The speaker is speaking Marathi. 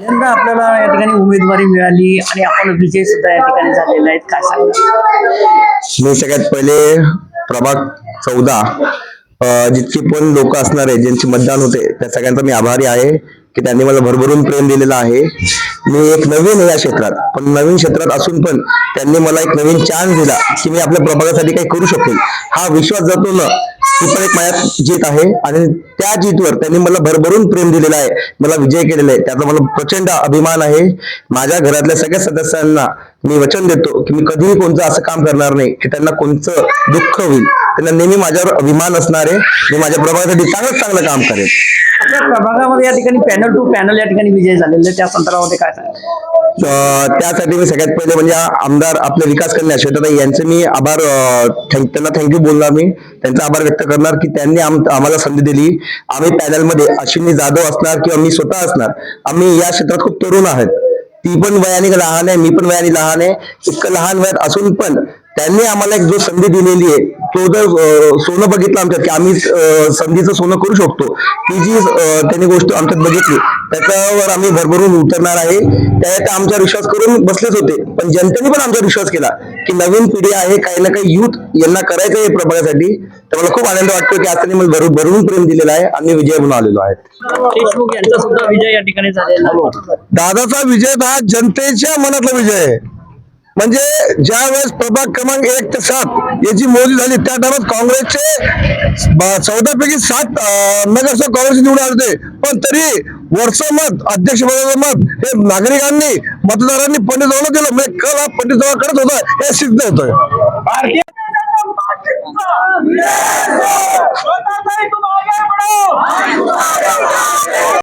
यंदा आपल्याला या ठिकाणी उमेदवारी मिळाली आणि आपण विजय सुद्धा या ठिकाणी झालेला आहेत. काय सांगा मी सगळ्यात पहिले प्रभाग चौदा जितके पण लोक असणार आहे ज्यांचे मतदान होते त्या सगळ्यांचा मी आभारी आहे. की त्यांनी मला भरभरून प्रेम दिलेलं आहे. मी एक नवीन या क्षेत्रात. पण नवीन क्षेत्रात असून पण त्यांनी मला एक नवीन चान्स दिला की मी आपल्या प्रभागासाठी काही करू शकेल. हा विश्वास जातो ना ही पण एक माझ्या जीत आहे. आणि त्या जीतवर त्यांनी मला भरभरून प्रेम दिलेलं आहे. मला विजय केलेला आहे. त्याचा मला प्रचंड अभिमान आहे. माझ्या घरातल्या सगळ्या सदस्यांना मी वचन देतो की मी कधीही कोणतं असं काम करणार नाही की त्यांना कोणतं दुःख होईल. त्यांना नेहमी माझ्यावर अभिमान असणार आहे. मी माझ्या प्रभागासाठी चांगलं चांगलं काम करेन. आपल्या प्रभागामध्ये या ठिकाणी पॅनल टू पॅनल या ठिकाणी विजय झालेले त्या संदर्भामध्ये काय सांगा त्यासाठी मी सगळ्यात पहिले म्हणजे आमदार आपले विकास कन्या श्वेताताई यांचे मी आभार त्यांना थँक्यू बोलणार मी. त्यांचा आभार व्यक्त करणार की त्यांनी आम्हाला संधी दिली. आम्ही पॅनलमध्ये अश्विनी जाधव असणार किंवा मी स्वतः असणार. आम्ही या क्षेत्रात खूप तरुण आहोत. ती पण वयाने लहान आहे मी पण वयाने लहान आहे. इतकं लहान वयात असून पण त्यांनी आम्हाला एक जो संधी दिलेली आहे तो जर सोनं बघितलं आमच्यात की आम्ही संधीचं सोनं करू शकतो. ती जी त्यांनी गोष्ट आमच्यात बघितली त्याच्यावर आम्ही भरभरून उतरणार आहे. त्यात आमच्यावर विश्वास करून बसलेच होते. पण जनतेने पण आमच्यावर विश्वास केला की नवीन पिढी आहे काही ना काही युथ यांना करायचं आहे प्रभागासाठी. तर मला खूप आनंद वाटतो की आज त्यांनी मला भरून भरून प्रेम दिलेलं आहे आणि विजय म्हणून आलेलो आहे. दादाचा विजय हा जनतेच्या मनातला विजय आहे. म्हणजे ज्या वेळेस प्रभाग क्रमांक एक ते सात याची मोदी झाली त्या टाइमात काँग्रेसचे चौदा पैकी सात नगरसेवक काँग्रेस निवडून आले होते. पण तरी वरचं मत अध्यक्षपदाचं मत हे नागरिकांनी मतदारांनी पंडित जवळ केलं म्हणजे कल हा पंडित जवळ करत होता हे सिद्ध होतं